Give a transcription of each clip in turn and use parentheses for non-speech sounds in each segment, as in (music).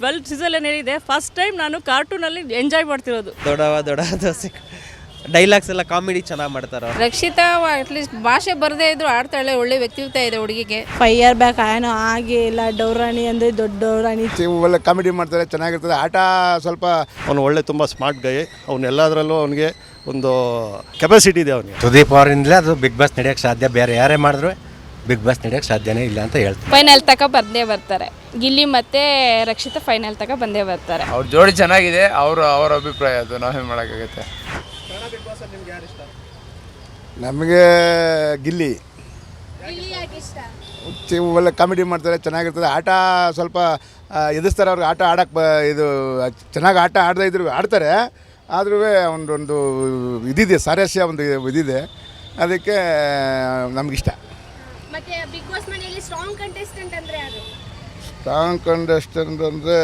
Twelfth season ಏನಿದೆ first time ನಾನು ಕಾರ್ಟೂನಲ್ಲಿ ಎಂಜಾಯ್ ಮಾಡ್ತಿರೋದು. ದೊಡ್ಡವ ದೊಡ್ಡ ದೋಸೆ. ಡೈಲಾಗ್ಸ್ ಎಲ್ಲ ಕಾಮಿಡಿ ಚೆನ್ನಾಗಿ ಮಾಡ್ತಾರೆ? ರಕ್ಷಿತಾ ಅಟ್ಲೀಸ್ಟ್ ಭಾಷೆ ಬರದೇ ಇದ್ರು ಆಡ್ತಾಳೆ ಒಳ್ಳೆ ವ್ಯಕ್ತಿತ್ವ ಇದೆ ಹುಡುಗಿಗೆ. ಫೈವ್ ಇಯರ್ ಬ್ಯಾಕ್ ಏನೋ ಹಾಗೆ ಇಲ್ಲ ಡೌರಾಣಿ ಅಂದರೆ ದೊಡ್ಡ ಡೌರಾಣಿ. ಒಳ್ಳೆ ಕಾಮಿಡಿ ಮಾಡ್ತಾರೆ ಚೆನ್ನಾಗಿರ್ತದೆ. ಆಟ ಸ್ವಲ್ಪ ಅವನು ಒಳ್ಳೆ ತುಂಬ ಸ್ಮಾರ್ಟ್ ಗೈ ಅವನು ಎಲ್ಲದರಲ್ಲೂ ಅವನಿಗೆ ಒಂದು ಕೆಪಾಸಿಟಿ ಇದೆ ಅವನಿಗೆ. ಸುದೀಪ್ ಅವರಿಂದಲೇ ಅದು ಬಿಗ್ ಬಾಸ್ ನಡೆಯೋಕ್ಕೆ ಸಾಧ್ಯ. ಬೇರೆ ಯಾರೇ ಮಾಡಿದ್ರು ಬಿಗ್ ಬಾಸ್ ನಡೆಯೋಕ್ಕೆ ಸಾಧ್ಯನೇ ಇಲ್ಲ ಅಂತ ಹೇಳ್ತಾರೆ. ಫೈನಲ್ ತಕ ಬಂದೇ ಬರ್ತಾರೆ. ಗಿಲ್ಲಿ ಮತ್ತೆ ರಕ್ಷಿತ ಫೈನಲ್ ತಕ ಬಂದೇ ಬರ್ತಾರೆ. ಅವ್ರ ಜೋಡಿ ಚೆನ್ನಾಗಿದೆ ಅವರು ಅವರ ಅಭಿಪ್ರಾಯ ಅದು ನಾವೇನು ಮಾಡೋಕ್ಕಾಗುತ್ತೆ? ನಮಗೆ ಗಿಲ್ಲಿ. ಚಿ- ಒಳ್ಳೆ ಕಾಮಿಡಿ ಮಾಡ್ತಾರೆ ಚೆನ್ನಾಗಿರ್ತದೆ. ಆಟ ಸ್ವಲ್ಪ ಎದುರಿಸ್ತಾರೆ ಅವ್ರಿಗೆ ಆಟ ಆಡಕ್ಕೆ ಬ ಇದು ಚೆನ್ನಾಗಿ ಆಟ ಆಡದೇ ಇದ್ರು ಆಡ್ತಾರೆ. ಆದ್ರೂ ಒಂದೊಂದು ಇದಿದೆ ಸಾರಸ್ಯ ಒಂದು ಇದಿದೆ. ಅದಕ್ಕೆ ನಮಗಿಷ್ಟ ಮತ್ತೆ ಬಿಗ್ ಬಾಸ್ ಮನೆಯಲ್ಲಿ ಸ್ಟ್ರಾಂಗ್ ಕಂಟೆಸ್ಟೆಂಟ್ ಅಂದ್ರೆ ಯಾರು? ಸ್ಟ್ರಾಂಗ್ ಕಂಟೆಸ್ಟೆಂಟ್ ಅಂದರೆ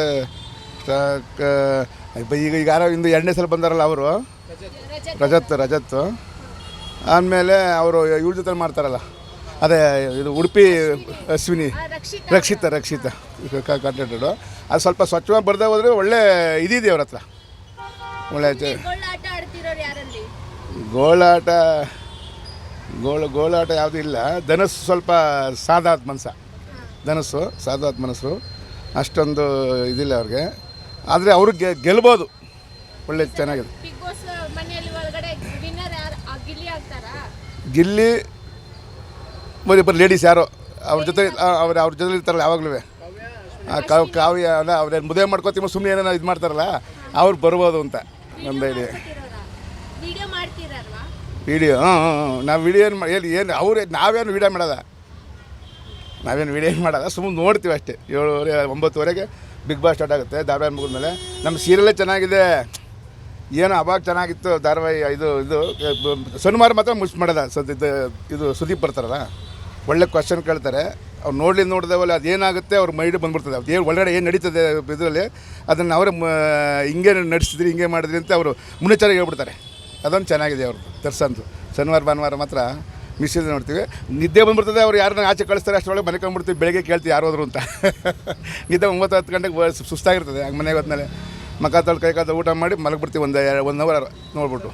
ಈಗ ಈಗ ಯಾರೋ ಇಂದು ಎರಡನೇ ಸಲ ಬಂದಾರಲ್ಲ ಅವರು? ರಜತ್. ರಜತ್ ಆದಮೇಲೆ ಅವರು ಇವ್ರ ಜೊತೆ ಮಾಡ್ತಾರಲ್ಲ. ಅದೇ ಇದು ಉಡುಪಿ ಅಶ್ವಿನಿ. ರಕ್ಷಿತ. ರಕ್ಷಿತ ಕಂಟೆಂಟೆಡು. ಅದು ಸ್ವಲ್ಪ ಸ್ವಚ್ಛವಾಗಿ ಬರ್ದೇ ಹೋದರೆ ಒಳ್ಳೆ ಇದಿದೆ ಅವ್ರ ಹತ್ರ. ಒಳ್ಳೆ ಗೋಳಾಟ ಗೋಳ ಗೋಳಾಟ ಯಾವುದೂ ಇಲ್ಲ. ಧನಸ್ಸು ಸ್ವಲ್ಪ ಸಾದಾದ ಮನಸ್ಸ. ಧನಸ್ಸು ಸಾದಾದ ಮನಸ್ಸು. ಅಷ್ಟೊಂದು ಇದಿಲ್ಲ ಅವ್ರಿಗೆ. ಆದರೆ ಅವ್ರಿಗೆ ಗೆಲ್ಬೋದು. ಒಳ್ಳೆ ಚೆನ್ನಾಗಿದೆ. ಗಿಲ್ಲಿ ಬರೀ ಲೇಡೀಸ್ ಯಾರೋ. ಅವ್ರ ಜೊತೆ ಅವ್ರು ಅವ್ರ ಜೊತೆ ಇರ್ತಾರಲ್ಲ ಯಾವಾಗಲೂ ಕಾವ್ಯ ಅಲ್ಲ ಅವ್ರೇನು ಮುದ್ದೆ ಮಾಡ್ಕೋತೀವಿ ಸುಮ್ಮನೆ ಏನೇನೋ ಇದು ಮಾಡ್ತಾರಲ್ಲ ಅವ್ರು ಬರ್ಬೋದು ಅಂತ ಒಂದು ಐಡಿಯಾ ವಿಡಿಯೋ ಹಾಂ ಹಾಂ ನಾವು ವಿಡಿಯೋ ಏನು ಏನು ಏನು, ಅವ್ರು ನಾವೇನು ವಿಡಿಯೋ ಮಾಡೋದ? ನಾವೇನು ವಿಡಿಯೋ ಏನು ಮಾಡೋದ? ಸುಮ್ಮನೆ ನೋಡ್ತೀವಿ ಅಷ್ಟೇ. ಏಳುವರೆ, ಒಂಬತ್ತುವರೆಗೆ ಬಿಗ್ ಬಾಸ್ ಸ್ಟಾರ್ಟ್ ಆಗುತ್ತೆ, ಧಾರಾವಾಹಿ ಮುಗಿದ್ಮೇಲೆ ನಮ್ಮ ಸೀರಿಯಲ್ಲೇ ಚೆನ್ನಾಗಿದೆ. ಏನೋ ಅವಾಗ ಚೆನ್ನಾಗಿತ್ತು, ಧಾರಾವಾಹಿ ಇದು ಇದು ಶನಿವಾರ ಮಾತ್ರ ಮುಗಿಸ್, ಮಾಡೋದ. ಸದ್, ಇದು ಇದು ಸುದೀಪ್ ಬರ್ತಾರಲ್ಲ, ಒಳ್ಳೆ ಕ್ವಶನ್ ಕೇಳ್ತಾರೆ. ಅವ್ರು ನೋಡ್ಲಿ ನೋಡಿದವಲ್ಲ ಅದೇನಾಗುತ್ತೆ ಅವ್ರ ಮೈಂಡ್ ಬಂದ್ಬಿಡ್ತದೆ. ಅದು ಏನು, ಒಳಗಡೆ ಏನು ನಡೀತದೆ, ಇದರಲ್ಲಿ, ಅದನ್ನು ಅವರೇ ಹಿಂಗೆ ನಡೆಸಿದ್ರಿ, ಹಿಂಗೆ ಮಾಡಿದ್ರಿ ಅಂತ ಅವರು ಮುನ್ನೆಚ್ಚರಿಕೆ ಹೇಳ್ಬಿಡ್ತಾರೆ. ಅದೊಂದು ಚೆನ್ನಾಗಿದೆ ಅವ್ರದ್ದು ತರ್ಸಂದು ಶನಿವಾರ ಭಾನುವಾರ ಮಾತ್ರ ಮಿಸ್ಸಿದ್ರೆ ನೋಡ್ತೀವಿ. ನಿದ್ದೆ ಬಂದ್ಬಿಡ್ತದೆ ಅವ್ರು ಯಾರನ್ನ ಆಚೆ ಕಳಿಸ್ತಾರೆ ಅಷ್ಟರೊಳಗೆ ಮನೆ ಕಂಡ್ಬಿಡ್ತೀವಿ ಬೆಳಗ್ಗೆ ಕೇಳ್ತೀವಿ ಯಾರು ಹೋದ್ರು ಅಂತ. (laughs) ನಿದ್ದೆ ಒಂಬತ್ತು ಹತ್ತು ಗಂಟೆಗೆ ಸುಸ್ತಾಗಿರ್ತದೆ ಹಂಗೆ ಮನೆಗೆ ಹೋದ್ಮೇಲೆ. ಮಕ ಕೈ ಕಾಲು ಊಟ ಮಾಡಿ ಮಲಗ್ಬಿಡ್ತೀವಿ ಒಂದು ಒಂದು ಅವರ್ ನೋಡ್ಬಿಟ್ಟು.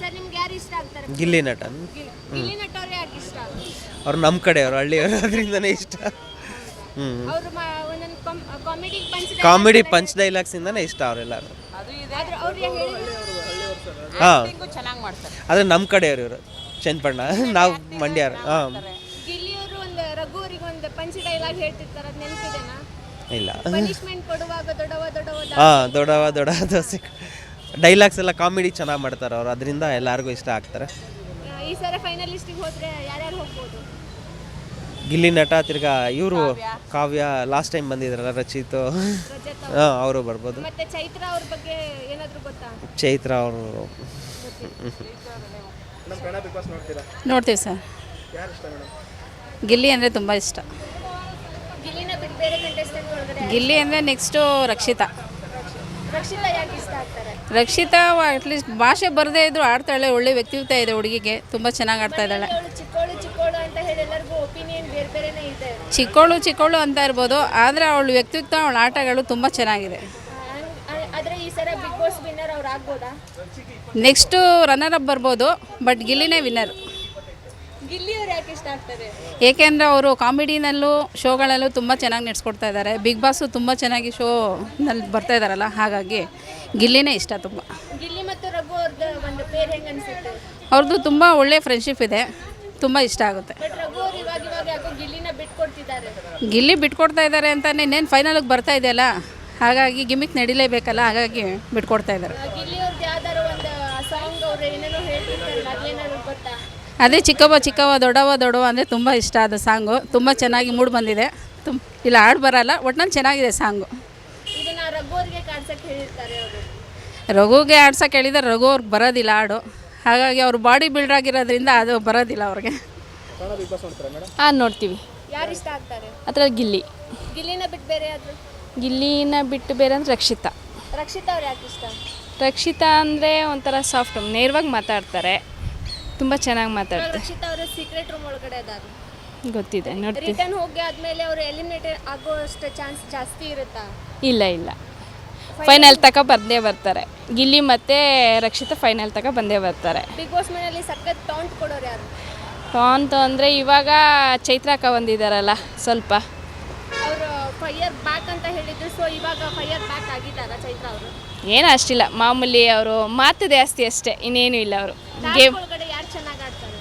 ಸರ್ ನಿಮ್ಗೆ ಯಾರು ಇಷ್ಟ ಆಗ್ತಾರೆ? ಗಿಲ್ಲಿ ನಟ. ಗಿಲ್ಲಿ ನಟವ್ರು ಇಷ್ಟ ಅವ್ರು ನಮ್ಮ ಕಡೆ ಅವರು ಹಳ್ಳಿಯವರು ಅದರಿಂದನೇ ಇಷ್ಟ. ಹ್ಞೂ ಕಾಮಿಡಿ ಪಂಚ್ ಕಾಮಿಡಿ ಪಂಚ್ ಡೈಲಾಗ್ಸಿಂದನೇ ಇಷ್ಟ ಅವರೆಲ್ಲರೂ. ಹಾಂ. ಚೆನ್ನಾಗಿ ಮಾಡ್ತಾರೆ. ಆದರೆ ನಮ್ಮ ಕಡೆಯವರು ಇವರು ಚನ್ನಪಣ್ಣ. ನಾವು ಮಂಡ್ಯರು ಹಾಂ. ಗಿಲ್ಲಿಯವರು ಒಂದು ರಘು ಒಂದು ಪಂಚ್ ಡೈಲಾಗ್ ಹೇಳ್ತಿರ್ತಾರೆ ಅದು ನೆನಪಿದೆನಾ? ಇಲ್ಲ. ಪನಿಷ್ಮೆಂಟ್ ಕೊಡುವಾಗ ದೊಡ್ಡವ ದೊಡ್ಡವ ದ- ಹಾಂ ದೊಡ್ಡವ ದೊಡ್ಡ ದೋಸೆ. ಡೈಲಾಗ್ಸ್ ಎಲ್ಲ ಕಾಮಿಡಿ ಚೆನ್ನಾಗಿ ಮಾಡ್ತಾರೆ ಅವರು. ಅದರಿಂದ ಎಲ್ಲರಿಗೂ ಇಷ್ಟ ಆಗ್ತಾರೆ. ಈ ಸಲ ಫೈನಲಿಸ್ಟಿಗೆ ಹೋದ್ರೆ ಯಾರ್ಯಾರು ಹೋಗ್ಬೋದು? ಗಿಲ್ಲಿ ನಟ ತಿರ್ಗಾ ಇವರು ಕಾವ್ಯ. ಲಾಸ್ಟ್ ಟೈಮ್ ಬಂದಿದ್ರಲ್ಲ ರಚಿತ್. ಹಾಂ ಅವರು ಬರ್ಬೋದು. ಮತ್ತೆ ಚೈತ್ರ ಅವ್ರ ಬಗ್ಗೆ ಏನಾದ್ರು ಗೊತ್ತಾ? ಚೈತ್ರ ಅವರು. ನೋಡ್ತೀವಿ ಸರ್. ಗಿಲ್ಲಿ ಅಂದರೆ ತುಂಬ ಇಷ್ಟ. ಗಿಲ್ಲಿನ ಬಿಟ್ಟು ಬೇರೆ ಕಂಟೆಸ್ಟೆಂಟ್ ಒಳಗಡೆ ಗಿಲ್ಲಿ ಅಂದರೆ ನೆಕ್ಸ್ಟು ರಕ್ಷಿತಾ. ರಕ್ಷಿತಾ ಯಾಕೆ ಇಷ್ಟ ಆಗ್ತಾರೆ? ರಕ್ಷಿತಾ ಅಟ್ಲೀಸ್ಟ್ ಭಾಷೆ ಬರದೇ ಇದ್ರು ಆಡ್ತಾಳೆ ಒಳ್ಳೆ ವ್ಯಕ್ತಿತ್ವ ಇದೆ ಹುಡುಗಿಗೆ ತುಂಬ ಚೆನ್ನಾಗಿ ಆಡ್ತಾ ಇದ್ದಾಳೆ. ಚಿಕ್ಕೋಳು ಚಿಕ್ಕೋಳು ಅಂತ ಹೇಳಿ ಎಲ್ಲರಿಗೂ ಒಪಿನಿಯನ್ ಬೇರೆ ಬೇರೆನೇ ಇದೆ. ಚಿಕ್ಕೋಳು ಚಿಕ್ಕೋಳು ಅಂತ ಇರ್ಬೋದು ಆದರೆ ಅವಳ ವ್ಯಕ್ತಿತ್ವ ಅವಳ ಆಟಗಳು ತುಂಬ ಚೆನ್ನಾಗಿದೆ. ನೆಕ್ಸ್ಟ್ ಆದ್ರೆ ಈ ಸಲ ಬಿಗ್ ಬಾಸ್ ವಿನ್ನರ್ ಅವ್ರು ಆಗ್ಬೋದಾ? ನೆಕ್ಸ್ಟು ರನ್ನರ್ ಅಪ್ ಬರ್ಬೋದು ಬಟ್ ಗಿಲ್ಲಿನೇ ವಿನ್ನರ್ ಏಕೆಂದ್ರೆ ಯಾಕೆ ಇಷ್ಟ ಆಗ್ತಾರೆ? ಏಕೆಂದರೆ ಅವರು ಕಾಮಿಡಿನಲ್ಲೂ ಶೋಗಳಲ್ಲೂ ತುಂಬ ಚೆನ್ನಾಗಿ ನಡೆಸ್ಕೊಡ್ತಾ ಇದ್ದಾರೆ ಬಿಗ್ ಬಾಸ್ ತುಂಬ ಚೆನ್ನಾಗಿ ಶೋನಲ್ಲಿ ಬರ್ತಾ ಇದ್ದಾರಲ್ಲ ಹಾಗಾಗಿ ಗಿಲ್ಲಿನೇ ಇಷ್ಟ ತುಂಬ. ಗಿಲ್ಲಿ ಮತ್ತು ರಘು ಅವ್ರದ್ದು ಒಂದು ಪೇರ್ ಹೆಂಗ್ ಅನ್ಸುತ್ತೆ? ಅವ್ರದ್ದು ತುಂಬ ಒಳ್ಳೆಯ ಫ್ರೆಂಡ್ಶಿಪ್ ಇದೆ. ತುಂಬ ಇಷ್ಟ ಆಗುತ್ತೆ. ಗಿಲ್ಲಿ ಬಿಟ್ಕೊಡ್ತಾ ಇದ್ದಾರೆ ಅಂತ ಇನ್ನೇನು ಫೈನಲಿಗೆ ಬರ್ತಾ ಇದೆಯಲ್ಲ ಹಾಗಾಗಿ ಗಿಮಿಕ್ ನಡಿಲೇಬೇಕಲ್ಲ? ಹಾಗಾಗಿ ಬಿಟ್ಕೊಡ್ತಾ ಇದ್ದಾರೆ. ಅದೇ ಚಿಕ್ಕವ ಚಿಕ್ಕವ ದೊಡ್ಡವ ದೊಡ್ಡವ ಅಂದರೆ ತುಂಬ ಇಷ್ಟ ಆದ ಸಾಂಗು ತುಂಬ ಚೆನ್ನಾಗಿ ಮೂಡ್ ಬಂದಿದೆ. ತುಂಬ ಇಲ್ಲ ಹಾಡು ಬರಲ್ಲ ಒಟ್ನಲ್ಲಿ ಚೆನ್ನಾಗಿದೆ ಸಾಂಗು ಹೇಳಿದ್ದಾರೆ ರಘುಗೆ ಆಡ್ಸೋಕೆ ಹೇಳಿದರೆ ರಘು ಅವ್ರಿಗೆ ಬರೋದಿಲ್ಲ ಹಾಡು. ಹಾಗಾಗಿ ಅವ್ರು ಬಾಡಿ ಬಿಲ್ಡರ್ ಆಗಿರೋದ್ರಿಂದ ಅದು ಬರೋದಿಲ್ಲ ಅವ್ರಿಗೆ. ಹಾಂ ನೋಡ್ತೀವಿ. ಯಾರು ಇಷ್ಟ ಆಗ್ತಾರೆ? ಅದ್ರಲ್ಲಿ ಗಿಲ್ಲಿ. ಗಿಲ್ಲಿನ ಬಿಟ್ಟು ಬೇರೆ ಗಿಲ್ಲಿನ ಬಿಟ್ಟು ಬೇರೆ ಅಂದ್ರೆ ರಕ್ಷಿತಾ. ರಕ್ಷಿತಾ ಅವ್ರು ಯಾಕೆ ಇಷ್ಟ? ರಕ್ಷಿತಾ ಅಂದರೆ ಒಂಥರ ಸಾಫ್ಟ್ ನೇರವಾಗಿ ಮಾತಾಡ್ತಾರೆ. ತುಂಬ ಚೆನ್ನಾಗಿ ಮಾತಾಡ್ತಾರೆ. ರಕ್ಷಿತಾ ಅವರ ಸೀಕ್ರೆಟ್ ರೂಮ್ ಒಳಗಡೆ ಅದಾರು. ಗೊತ್ತಿದೆ ನೋಡ್ತೀವಿ ರಿಟರ್ನ್ ಹೋಗಿ ಆದಮೇಲೆ ಅವರು ಎಲಿಮಿನೇಟ್ ಆಗೋ ಅಷ್ಟು ಚಾನ್ಸ್ ಜಾಸ್ತಿ ಇರುತ್ತಾ? ಇಲ್ಲ ಇಲ್ಲ. ಫೈನಲ್ ತಕ ಬಂದೇ ಬರ್ತಾರೆ. ಗಿಲ್ಲಿ ಮತ್ತೆ ರಕ್ಷಿತಾ ಫೈನಲ್ ತಕ ಬಂದೇ ಬರ್ತಾರೆ. ಬಿಗ್ ಬಾಸ್ ಮನೆಯಲ್ಲಿ ಸಖತ್ ಟಾಂಟ್ ಕೊಡೋರು ಯಾರು? ಟಾಂತ್ ಅಂದರೆ ಇವಾಗ ಚೈತ್ರಕ್ಕ ಬಂದಿದ್ದಾರಲ್ಲ ಸ್ವಲ್ಪ. ಅವರು ಫೈಯರ್ ಬ್ಯಾಕ್ ಅಂತ ಹೇಳಿದ್ರು ಸೊ ಇವಾಗ ಫೈಯರ್ ಬ್ಯಾಕ್ ಆಗಿದ್ದಾರ ಚೈತ್ರ ಅವರು? ಏನು ಅಷ್ಟಿಲ್ಲ ಮಾಮೂಲಿ ಅವರು ಮಾತು ಜಾಸ್ತಿ ಅಷ್ಟೇ ಇನ್ನೇನು ಇಲ್ಲ ಅವರು. ಗೇಮ್ ಒಳಗಡೆ ಯಾರು ಚೆನ್ನಾಗಿ ಆಡ್ತಾರೆ?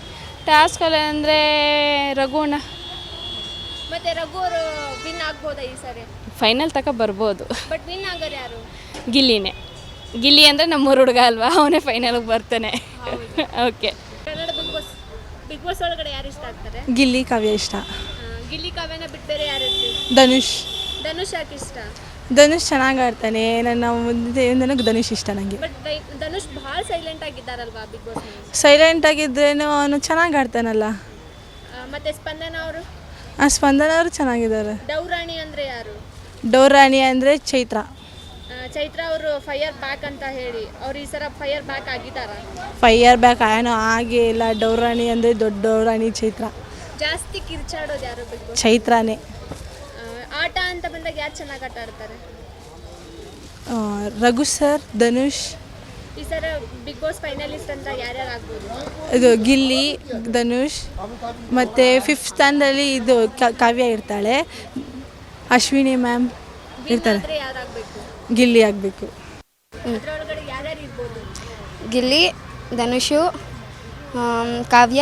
ಟಾಸ್ಕ್ ಅಂದರೆ ರಘುವಣ್ಣ ಮತ್ತೆ ರಘು ಅವರು ವಿನ್ ಆಗ್ಬೋದಾ ಈ ಸರಿ? ಫೈನಲ್ ತಕ ಬರ್ಬೋದು. ಬಟ್ ವಿನ್ ಆಗೋರು ಯಾರು? ಗಿಲ್ಲಿನೇ. ಗಿಲ್ಲಿ ಅಂದರೆ ನಮ್ಮೂರು ಹುಡುಗ ಅಲ್ವಾ? ಅವನೇ ಫೈನಲ್ಗೆ ಬರ್ತಾನೆ. Okay Kannada Bigg Boss Bigg Boss ಒಳಗಡೆ ಯಾರು ಇಷ್ಟ ಆಗ್ತಾರೆ? ಗಿಲ್ಲಿ ಕಾವ್ಯ ಇಷ್ಟ. ಆ, ಗಿಲ್ಲಿ ಕಾವ್ಯನ ಬಿಟ್ಟು ಬೇರೆ ಯಾರು ಇರ್ತೀವಿ ಧನುಷ್. ಧನುಷ್ ಯಾಕೆ ಇಷ್ಟ? ಧನುಷ್ ಚೆನ್ನಾಗಿ ಆಡ್ತಾನೆ. ನನ್ನ ಮುಂದೆ ನನಗೆ ಧನುಷ್ ಇಷ್ಟ ನನಗೆ ಬಟ್ ಧನುಷ್ ಭಾಳ ಸೈಲೆಂಟ್ ಆಗಿದ್ದಾರಲ್ವಾ ಬಿಗ್ ಬಾಸ್ ಸೈಲೆಂಟ್ ಆಗಿದ್ರೇನು ಅವನು ಚೆನ್ನಾಗಿ ಆಡ್ತಾನಲ್ಲ. ಮತ್ತೆ ಸ್ಪಂದನ ಅವರು? ಆ ಸ್ಪಂದನ ಅವರು ಚೆನ್ನಾಗಿದ್ದಾರೆ. ಡೌರಾಣಿ ಅಂದ್ರೆ ಯಾರು? ಡೋರಾಣಿ ಅಂದರೆ ಚೈತ್ರ. ಆ, ಚೈತ್ರ ಅವರು ಫೈಯರ್ ಬ್ಯಾಕ್ ಅಂತ ಹೇಳಿ ಅವ್ರು ಈ ಸರ ಫೈಯರ್ ಬ್ಯಾಕ್ ಆಗಿದ್ದಾರ? ಫೈಯರ್ ಇಯರ್ ಬ್ಯಾಕ್ ಏನೋ ಆಗೇ ಇಲ್ಲ ಡೌರಾಣಿ ಅಂದರೆ ದೊಡ್ಡ ಡೌರಾಣಿ ಚೈತ್ರ. ಜಾಸ್ತಿ ಕಿರ್ಚಾಡೋದು ಯಾರು ಬಿಗ್ ಬಾಸ್ ಚೈತ್ರಾನೇ ಆಟ ಅಂತ ಬಂದಾಗ ಯಾರು ಚೆನ್ನಾಗಿ ಆಟ ಆಡ್ತಾರೆ? ಆ, ರಘು ಸರ್ ಧನುಷ್. ಈ ಸರ ಬಿಗ್ ಬಾಸ್ ಫೈನಲಿಸ್ಟ್ ಅಂತ ಯಾರ್ಯಾರು ಆಗ್ಬೋದು? ಇದು ಗಿಲ್ಲಿ ಧನುಷ್ ಮತ್ತು ಫಿಫ್ತ್ ಸ್ಥಾನದಲ್ಲಿ ಇದು ಕ- ಕಾವ್ಯ ಇರ್ತಾಳೆ. ಅಶ್ವಿನಿ ಮ್ಯಾಮ್ ಇರ್ತಾರೆ. ಯಾರು ಆಗ್ಬೇಕು. ಗಿಲ್ಲಿ ಆಗಬೇಕು ಗಿಲ್ಲಿ ಧನುಷು ಕಾವ್ಯ.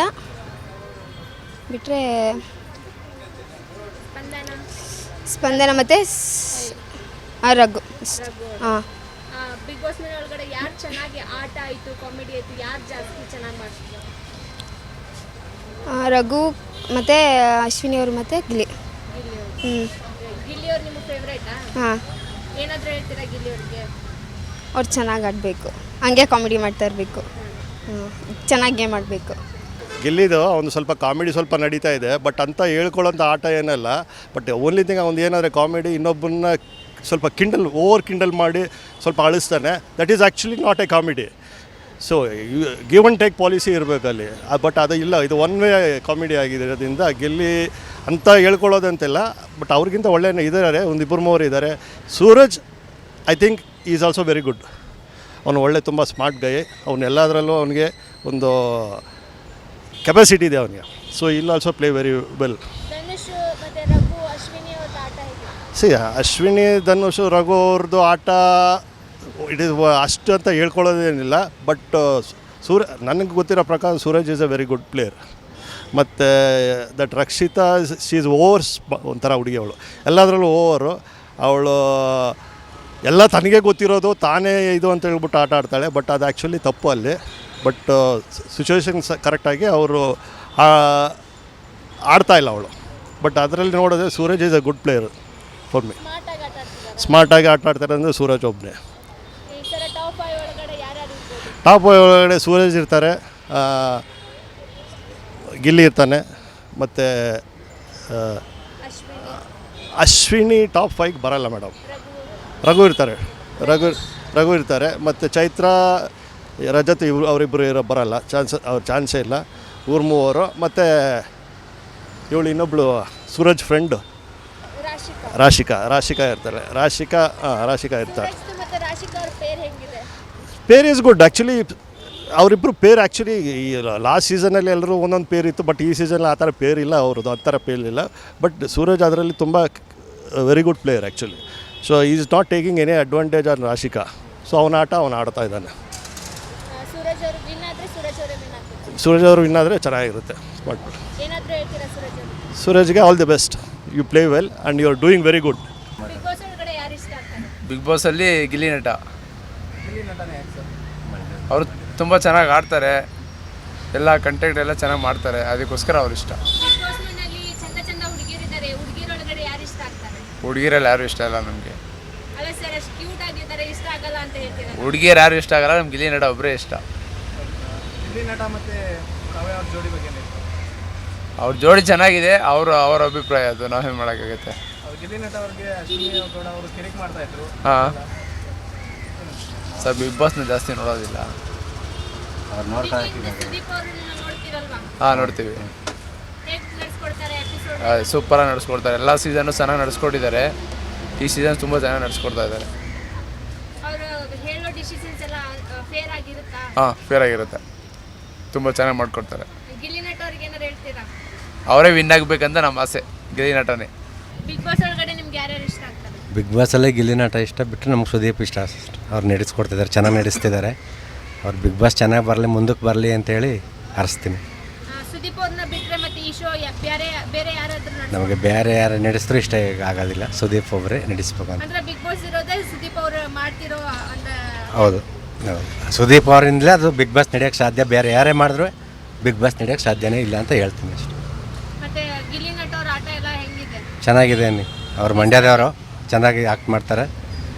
ಬಿಟ್ಟರೆ ಸ್ಪಂದನ? ಸ್ಪಂದನ ಮತ್ತು ರಘು. ಹಾಂ ಬಿಗ್ ಬಾಸ್ ಮನೆ ಒಳಗಡೆ ಯಾರು ಚೆನ್ನಾಗಿ ಆಟ ಆಯಿತು ಕಾಮಿಡಿ ಆಯಿತು ಯಾರು ಜಾಸ್ತಿ ಚೆನ್ನಾಗಿ ಮಾಡ್ತಿದ್ರು ರಘು ಮತ್ತು ಅಶ್ವಿನಿ ಅವರು ಮತ್ತು ಗಿಲ್ಲಿ. ಹ್ಞೂ ಗಿಲ್ಲಿ ಅವ್ರು ನಿಮ್ಗೆ ಫೇವ್ರೇಟಾ ಹಾಂ. ಏನಾದರೂ ಹೇಳ್ತೀರಾ ಗಿಲ್ಲಿ ಅವ್ರಿಗೆ ಅವ್ರು ಚೆನ್ನಾಗಿ ಆಡಬೇಕು. ಹಂಗೆ ಕಾಮಿಡಿ ಮಾಡ್ತಾ ಇರಬೇಕು. ಚೆನ್ನಾಗಿ ಗೇಮ್ ಆಡಬೇಕು. ಗೆಲ್ಲಿದು ಒಂದು ಸ್ವಲ್ಪ ಕಾಮಿಡಿ ಸ್ವಲ್ಪ ನಡೀತಾ ಇದೆ ಬಟ್ ಅಂತ ಹೇಳ್ಕೊಳ್ಳೋಂಥ ಆಟ ಏನಲ್ಲ ಬಟ್ ಓನ್ಲಿ ಥಿಂಗ್ ಒಂದು ಏನಾದರೆ ಕಾಮಿಡಿ ಇನ್ನೊಬ್ಬನ್ನ ಸ್ವಲ್ಪ ಕಿಂಡಲ್ ಓವರ್ ಕಿಂಡಲ್ ಮಾಡಿ ಸ್ವಲ್ಪ ಅಳಿಸ್ತಾನೆ that is actually not a comedy so give and take policy ಇರಬೇಕಲ್ಲಿ. But ಅದು ಇಲ್ಲ ಇದು ಒನ್ ವೇ ಕಾಮಿಡಿ ಆಗಿರೋದ್ರಿಂದ ಗೆಲ್ಲಿ ಅಂತ ಹೇಳ್ಕೊಳ್ಳೋದಂತಿಲ್ಲ ಬಟ್ ಅವ್ರಿಗಿಂತ ಒಳ್ಳೆಯ ಇದ್ದಾರೆ ಒಂದು ಇಬ್ಬರು ಮೂವರು ಇದ್ದಾರೆ Suraj I think is also very good ಅವನು ಒಳ್ಳೆ ತುಂಬ ಸ್ಮಾರ್ಟ್ ಗೈ ಅವನ್ನೆಲ್ಲದರಲ್ಲೂ ಎಲ್ಲದರಲ್ಲೂ ಅವನಿಗೆ ಒಂದು ಕೆಪಾಸಿಟಿ ಇದೆ ಅವನಿಗೆ. ಸೊ ಇಲ್ಲಿ also play very well see Ashwini Dhanush Raghu ಅವ್ರದ್ದು ಆಟ ಇಟ್ ಇಸ್ ಅಷ್ಟು ಅಂತ ಹೇಳ್ಕೊಳ್ಳೋದೇನಿಲ್ಲ ಬಟ್ ಸೂರ ನನಗೆ ಗೊತ್ತಿರೋ ಪ್ರಕಾರ Suraj is a very good player ಮತ್ತು that Rakshita she is overs ಒಂಥರ ಹುಡುಗಿ ಅವಳು. ಎಲ್ಲದರಲ್ಲೂ ಓವರು ಅವಳು ಎಲ್ಲ ತನಗೆ ಗೊತ್ತಿರೋದು ತಾನೇ ಇದು ಅಂತ ಹೇಳ್ಬಿಟ್ಟು ಆಟ ಆಡ್ತಾಳೆ ಬಟ್ ಅದು ಆ್ಯಕ್ಚುಲಿ ತಪ್ಪು ಅಲ್ಲಿ. ಬಟ್ ಸಿಚುವೇಶನ್ಸ್ ಕರೆಕ್ಟಾಗಿ ಅವರು ಆಡ್ತಾ ಇಲ್ಲ ಅವಳು. ಬಟ್ ಅದರಲ್ಲಿ ನೋಡಿದ್ರೆ Suraj is a good player for me ಸ್ಮಾರ್ಟಾಗಿ ಆಟ ಆಡ್ತಾರೆ ಅಂದರೆ ಸೂರಜ್ ಒಬ್ಬನೇ ಟಾಪ್ ಒಳಗಡೆ ಸೂರಜ್ ಇರ್ತಾರೆ. ಗಿಲ್ಲಿ ಇರ್ತಾನೆ ಮತ್ತು ಅಶ್ವಿನಿ ಟಾಪ್ ಫೈವ್ಗೆ ಬರಲ್ಲ ಮೇಡಮ್. ರಘು ಇರ್ತಾರೆ ರಘು ರಘು ಇರ್ತಾರೆ ಮತ್ತು ಚೈತ್ರ ರಜತ್ ಇವ್ರು ಅವರಿಬ್ಬರು ಇರೋ ಬರಲ್ಲ ಚಾನ್ಸ್ ಅವ್ರ ಚಾನ್ಸೇ ಇಲ್ಲ. ಊರು ಮೂವರು ಮತ್ತು ಇವಳು ಇನ್ನೊಬ್ಳು ಸೂರಜ್ ಫ್ರೆಂಡು ರಾಶಿಕಾ ರಾಶಿಕಾ ಇರ್ತಾರೆ. ರಾಶಿಕಾ ಹಾಂ ರಾಶಿಕಾ ಇರ್ತಾರೆ. Pair is good. ಆ್ಯಕ್ಚುಲಿ ಅವರಿಬ್ಬರು ಪೇರ್ ಆ್ಯಕ್ಚುಲಿ ಈ ಲಾಸ್ಟ್ ಸೀಸನಲ್ಲಿ ಎಲ್ಲರೂ ಒಂದೊಂದು ಪೇರ್ ಇತ್ತು ಬಟ್ ಈ ಸೀಸನಲ್ಲಿ ಆ ಥರ ಪೇರ್ ಇಲ್ಲ ಅವ್ರದ್ದು ಆ ಥರ ಪೇರ್ ಇಲ್ಲ. ಬಟ್ ಸೂರಜ್ ಅದರಲ್ಲಿ ತುಂಬ very good player actually so is not taking any advantage on Rashika so ಅವನ ಆಟ ಅವನು ಆಡ್ತಾ ಇದ್ದಾನೆ. ಸೂರಜ್ ಅವರು ವಿನ್ ಆದರೆ ಚೆನ್ನಾಗಿರುತ್ತೆ. But ಸೂರಜ್ಗೆ all the best you play well and you are doing very good Bigg Boss ಒಳಗಡೆ ಯಾರು ಇಷ್ಟ ಆಗ್ತಾರೆ? ಬಿಗ್ ಬಾಸಲ್ಲಿ ಗಿಲ್ಲಿ ನಟ. ಅವರು ತುಂಬ ಚೆನ್ನಾಗಿ ಆಡ್ತಾರೆ. ಎಲ್ಲ ಕಂಟೆಂಟ್ ಎಲ್ಲ ಚೆನ್ನಾಗಿ ಮಾಡ್ತಾರೆ. ಅದಕ್ಕೋಸ್ಕರ ಅವ್ರು ಇಷ್ಟ. ಬಿಗ್ ಚಂದ ಚಂದ ಹುಡುಗಿಯರಿದ್ದಾರೆ ಹುಡುಗಿರೊಳಗಡೆ ಯಾರು ಇಷ್ಟ ಆಗ್ತಾರೆ? ಹುಡುಗಿರಲ್ಲಿ ಯಾರು ಇಷ್ಟ ಇಲ್ಲ ನಮಗೆ. ಅಲ್ಲ ಸರ್ ಅಷ್ಟು ಕ್ಯೂಟ್ ಆಗಿದ್ದಾರೆ ಇಷ್ಟ ಆಗಲ್ಲ ಅಂತ ಹೇಳ್ತೀರಾ? ಹುಡುಗಿಯರು ಯಾರು ಇಷ್ಟ ಆಗಲ್ಲ ನಮ್ಗೆ ಇಲ್ಲಿ ನಟ ಒಬ್ಬರೇ ಇಷ್ಟ. ಅವ್ರ ಜೋಡಿ ಚೆನ್ನಾಗಿದೆ ಅವರು ಅವರ ಅಭಿಪ್ರಾಯ ಅದು ನಾವೇನು ಮಾಡೋಕ್ಕಾಗತ್ತೆ. ಹಾಂ. ಸರ್ ಬಿಗ್ ಬಾಸ್ನ ಜಾಸ್ತಿ ನೋಡೋದಿಲ್ಲ. ಸುದೀಪ್ ನೋಡ್ತಾ ಹಾಂ ನೋಡ್ತೀವಿ. ಸೂಪರಾಗಿ ನಡೆಸ್ಕೊಡ್ತಾರೆ ಎಲ್ಲ ಸೀಸನ್ನು ಚೆನ್ನಾಗಿ ನಡೆಸ್ಕೊಟ್ಟಿದ್ದಾರೆ. ಈ ಸೀಸನ್ ತುಂಬ ಚೆನ್ನಾಗಿ ನಡೆಸ್ಕೊಡ್ತಾ ಇದ್ದಾರೆ. ಅವರು ಹೇಳೋ ಡಿಸಿಷನ್ಸ್ ಎಲ್ಲ ಫೇರ್ ಆಗಿರುತ್ತಾ? ಹಾಂ ಫೇರ್ ಆಗಿರುತ್ತೆ. ತುಂಬ ಚೆನ್ನಾಗಿ ಮಾಡಿಕೊಡ್ತಾರೆ. ಅವರೇ ವಿನ್ ಆಗಬೇಕಂತ ನಮ್ಮ ಆಸೆ ಗಿಲಿ ನಟನೇ. ಬಿಗ್ ಬಾಸ್ ಒಳಗಡೆ ಗಿಲಿ ಯಾರ್ಯಾರು ಇಷ್ಟ ಆಗ್ತಾರೆ? ಬಿಗ್ ಬಾಸಲ್ಲೇ ಗಿಲ್ಲಿ ನಟ ಇಷ್ಟ ಬಿಟ್ಟರೆ ನಮ್ಗೆ ಸುದೀಪ್ ಇಷ್ಟ ಅಷ್ಟೆ ಅವ್ರು ನಡೆಸ್ಕೊಡ್ತಿದ್ದಾರೆ ಚೆನ್ನಾಗಿ ನಡೆಸ್ತಿದ್ದಾರೆ. ಅವ್ರು ಬಿಗ್ ಬಾಸ್ ಚೆನ್ನಾಗಿ ಬರಲಿ ಮುಂದಕ್ಕೆ ಬರಲಿ ಅಂತೇಳಿ ಹರಿಸ್ತೀನಿ. ಆ, ಸುದೀಪ್ ಅವ್ರನ್ನ ಬಿಟ್ರೆ ಮತ್ತೆ ಈ ಶೋ ಬೇರೆ ಬೇರೆ ಯಾರಾದ್ರೂ ನಡ್ಸ್- ನಮಗೆ ಬೇರೆ ಯಾರು ನಡೆಸಿದ್ರು ಇಷ್ಟ ಆಗೋದಿಲ್ಲ. ಸುದೀಪ್ ಒಬ್ಬರೇ ನಡೆಸ್ಬೇಕು ಅಂತ. ಅಂದ್ರೆ ಬಿಗ್ ಬಾಸ್ ಇರೋದೇ ಸುದೀಪ್ ಅವರು ಮಾಡ್ತಿರೋ ಅಂದ್ರೆ ಹೌದು. ಹೌದು. ಸುದೀಪ್ ಅವರಿಂದಲೇ ಅದು ಬಿಗ್ ಬಾಸ್ ನಡೆಯೋಕ್ಕೆ ಸಾಧ್ಯ. ಬೇರೆ ಯಾರೇ ಮಾಡಿದ್ರು ಬಿಗ್ ಬಾಸ್ ನಡೆಯೋಕ್ಕೆ ಸಾಧ್ಯನೇ ಇಲ್ಲ ಅಂತ ಹೇಳ್ತೀನಿ ಅಷ್ಟೇ. ಮತ್ತೆ ಗಿಲ್ಲಿ ನಟ ಅವ್ರ ಆಟ ಎಲ್ಲ ಹೆಂಗಿದೆ? ಚೆನ್ನಾಗಿದೆ ಅನ್ನಿ. ಅವ್ರು ಮಂಡ್ಯದವರು ಚೆನ್ನಾಗಿ ಆಕ್ಟ್ ಮಾಡ್ತಾರೆ.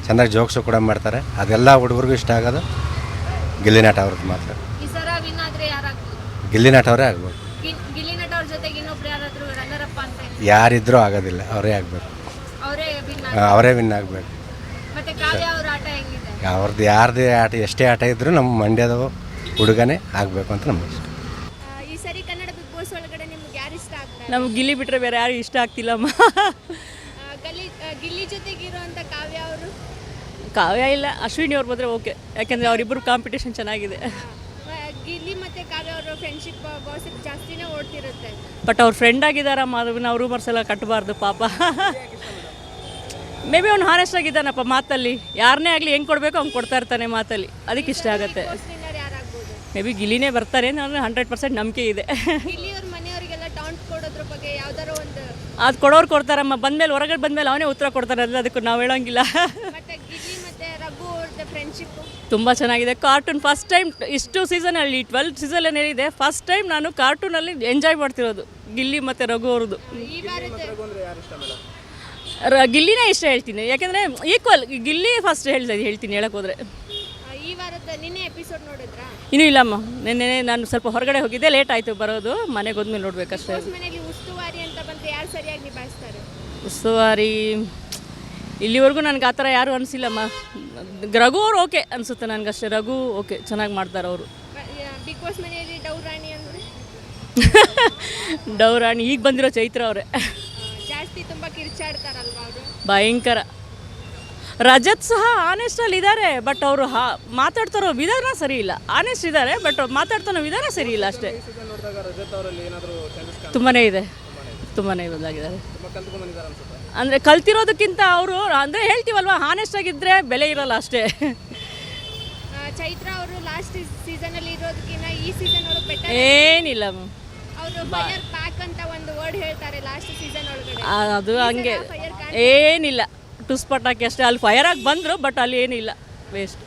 ಚೆನ್ನಾಗಿ ಜೋಕ್ಸು ಕೂಡ ಮಾಡ್ತಾರೆ. ಅದೆಲ್ಲ ಹುಡುಗರಿಗೂ ಇಷ್ಟ ಆಗೋದು. ಗಿಲ್ಲಿ ನಟ ಅವ್ರದ್ದು ಮಾತ್ರ. ಈ ಸಲ ವಿನ್ ಆದ್ರೆ ಯಾರಾಗ್ಬೋದು? ಗಿಲ್ಲಿ ನಟ ಅವರೇ ಆಗ್ಬೋದು. ಅವ್ರ ಜೊತೆಗೆ ಇನ್ನೊಬ್ರು ಯಾರಾದ್ರೂ ರನ್ನರ್ ಅಪ್ ಅಂತ ಇದೆ. ಯಾರಿದ್ರೂ ಆಗೋದಿಲ್ಲ ಅವರೇ ಆಗಬೇಕು. ಅವರೇ ವಿನ್ ಅವರೇ ವಿನ್ ಆಗಬೇಕು. ಮತ್ತೆ ಕಾವ್ಯ ಅವ್ರ ಆಟ ಹೆಂಗಿದೆ? ಅವ್ರದ್ದು ಯಾರ್ದೇ ಆಟ ಎಷ್ಟೇ ಆಟ ಇದ್ದರೂ ನಮ್ಮ ಮಂಡ್ಯದ ಹುಡುಗನೇ ಆಗಬೇಕು ಅಂತ ನಮ್ಗೆ ಇಷ್ಟ. ಈ ಸರಿ ಕನ್ನಡ ಬಿಗ್ ಬಾಸ್ ಒಳಗಡೆ ನಿಮ್ಗೆ ಯಾರು ಇಷ್ಟ ಆಗ್ತಾರೆ ನಮ್ಗೆ ಗಿಲ್ಲಿ ಬಿಟ್ಟರೆ ಬೇರೆ ಯಾರು ಇಷ್ಟ ಆಗ್ತಿಲ್ಲಮ್ಮ ಆ, ಗಲ್ಲಿ ಆ, ಗಿಲ್ಲಿ ಜೊತೆಗಿರುವಂತ ಕಾವ್ಯ ಅವರು ಕಾವ್ಯ ಇಲ್ಲ ಅಶ್ವಿನಿ ಅವ್ರು ಬಂದರೆ ಓಕೆ ಯಾಕೆಂದರೆ ಅವರಿಬ್ಬರು ಕಾಂಪಿಟೇಷನ್ ಚೆನ್ನಾಗಿದೆ. ಗಿಲ್ಲಿ ಮತ್ತೆ ಕಾವ್ಯ ಅವರ ಫ್ರೆಂಡ್ಶಿಪ್ ಗಾಸಿಪ್ ಜಾಸ್ತಿನೇ ಓಡ್ತಿರುತ್ತೆ. ಬಟ್ ಅವ್ರ ಫ್ರೆಂಡ್ ಆಗಿದಾರ ಮಾಧವನ ಅವರು ರೂಮರ್ಸ್ ಎಲ್ಲ ಕಟ್ಟಬಾರ್ದು ಪಾಪ. ಮೇ ಬಿ ಅವ್ನು ಹಾನೆಸ್ಟ್ ಆಗಿದ್ದಾನಪ್ಪ ಮಾತಲ್ಲಿ. ಯಾರನ್ನೇ ಆಗಲಿ ಹೆಂಗೆ ಕೊಡಬೇಕು ಅವ್ನು ಕೊಡ್ತಾ ಇರ್ತಾನೆ ಮಾತಲ್ಲಿ. ಅದಕ್ಕೆ ಇಷ್ಟ ಆಗುತ್ತೆ. ಮೇ ಬಿ ಗಿಲಿನೇ ಬರ್ತಾರೆ ನಾನು ಹಂಡ್ರೆಡ್ ಪರ್ಸೆಂಟ್ ನಂಬಿಕೆ ಇದೆ. ಅದು ಕೊಡೋರು ಕೊಡ್ತಾರಮ್ಮ. ಬಂದಮೇಲೆ ಹೊರಗಡೆ ಬಂದಮೇಲೆ ಅವನೇ ಉತ್ತರ ಕೊಡ್ತಾರೆ ಅದಕ್ಕೆ ಅದಕ್ಕೂ ನಾವು ಹೇಳೋಂಗಿಲ್ಲ. ಫ್ರೆಂಡ್ಶಿಪ್ ತುಂಬ ಚೆನ್ನಾಗಿದೆ. ಕಾರ್ಟೂನ್ ಫಸ್ಟ್ ಟೈಮ್ ಇಷ್ಟು ಸೀಸನಲ್ಲಿ ಟ್ವೆಲ್ ಸೀಸನ್ ಏನಿದೆ ಫಸ್ಟ್ ಟೈಮ್ ನಾನು ಕಾರ್ಟೂನಲ್ಲಿ ಎಂಜಾಯ್ ಮಾಡ್ತಿರೋದು. ಗಿಲ್ಲಿ ಮತ್ತು ರಘು ಅವ್ರದ್ದು. ರ- ಗಿಲ್ಲಿನೇ ಇಷ್ಟ ಹೇಳ್ತೀನಿ. ಯಾಕೆಂದರೆ ಈಕ್ವಲ್ ಗಿಲ್ಲಿ ಫಸ್ಟ್ ಹೇಳ್ತಾ ಹೇಳ್ತೀನಿ ಹೇಳಕ್ಕೆ ಹೋದರೆ. ಈ ವಾರದ ನಿನ್ನೆ ಎಪಿಸೋಡ್ ನೋಡಿದ್ರಾ? ಇನ್ನೂ ಇಲ್ಲಮ್ಮ ನಿನ್ನೆ ನಾನು ಸ್ವಲ್ಪ ಹೊರಗಡೆ ಹೋಗಿದ್ದೆ ಲೇಟ್ ಆಯಿತು ಬರೋದು. ಮನೆಗೆ ಹೋದ್ಮೇಲೆ ನೋಡ್ಬೇಕಷ್ಟೇ. ಬಾಸ್ ಮನೆಯಲ್ಲಿ ಉಸ್ತುವಾರಿ ಅಂತ ಬಂದ್ರೆ ಯಾರು ಸರಿಯಾಗಿ ನಿಭಾಯಿಸ್ತಾರೆ? ಉಸ್ತುವಾರಿ ಇಲ್ಲಿವರೆಗೂ ನನಗೆ ಆ ಥರ ಯಾರು ಅನಿಸಿಲ್ಲಮ್ಮ. ರಘು ಅವ್ರು ಓಕೆ ಅನಿಸುತ್ತೆ ಅಷ್ಟೇ ರಘು ಓಕೆ ಚೆನ್ನಾಗಿ ಮಾಡ್ತಾರೆ ಅವರು. ಬಿಗ್ ಬಾಸ್ ಮನೆಯಲ್ಲಿ ಡೌರಾಣಿ ಅಂದ್ರೆ? (laughs) ಡೌರಾಣಿ ಈಗ ಬಂದಿರೋ ಚೈತ್ರ ಅವರೇ. ಜಾಸ್ತಿ ತುಂಬಾ ಕಿರ್ಚಾಡ್ತಾರಲ್ವಾ ಅವರು? ಭಯಂಕರ. ರಜತ್ ಸಹ ಆನೆಸ್ಟಲ್ಲಿ ಇದ್ದಾರೆ ಬಟ್ ಅವರು ಹಾ ಮಾತಾಡ್ತಾರೋ ವಿಧಾನ ಸರಿ ಇಲ್ಲ. ಆನೆಸ್ಟ್ ಇದ್ದಾರೆ ಬಟ್ ಮಾತಾಡ್ತಾರೋ ವಿಧಾನ ಸರಿ ಇಲ್ಲ ಅಷ್ಟೇ. ತುಂಬಾ ಇದೆ. ತುಂಬಾ ಬದಲಾಗಿದ್ದಾರೆ ಅಂದರೆ ಕಲ್ತಿರೋದಕ್ಕಿಂತ ಅವರು ಅಂದರೆ ಹೇಳ್ತೀವಲ್ವ ಹಾನೆಸ್ಟ್ ಆಗಿದ್ದರೆ ಬೆಲೆ ಇರಲ್ಲ ಅಷ್ಟೇ. ಚೈತ್ರ ಅವರು ಲಾಸ್ಟ್ ಸೀಸನ್ ಅಲ್ಲಿ ಇರೋದಕ್ಕಿಂತ ಈ ಸೀಸನ್ ಅವರು ಬೆಟರ್ ಏನಿಲ್ಲ ಅವರು ಫೈರ್ ಪ್ಯಾಕ್ ಅಂತ ಒಂದು ವರ್ಡ್ ಹೇಳ್ತಾರೆ ಲಾಸ್ಟ್ ಸೀಸನ್ ಒಳಗಡೆ. ಅದು ಹಂಗೆ. ಏನಿಲ್ಲ. ಟುಸ್ ಪಟಾಕಿ ಅಷ್ಟೇ. ಅಲ್ಲಿ ಫೈರ್ ಆಗಿ ಬಂದರು ಬಟ್ ಅಲ್ಲಿ ಏನಿಲ್ಲ. ವೇಸ್ಟ್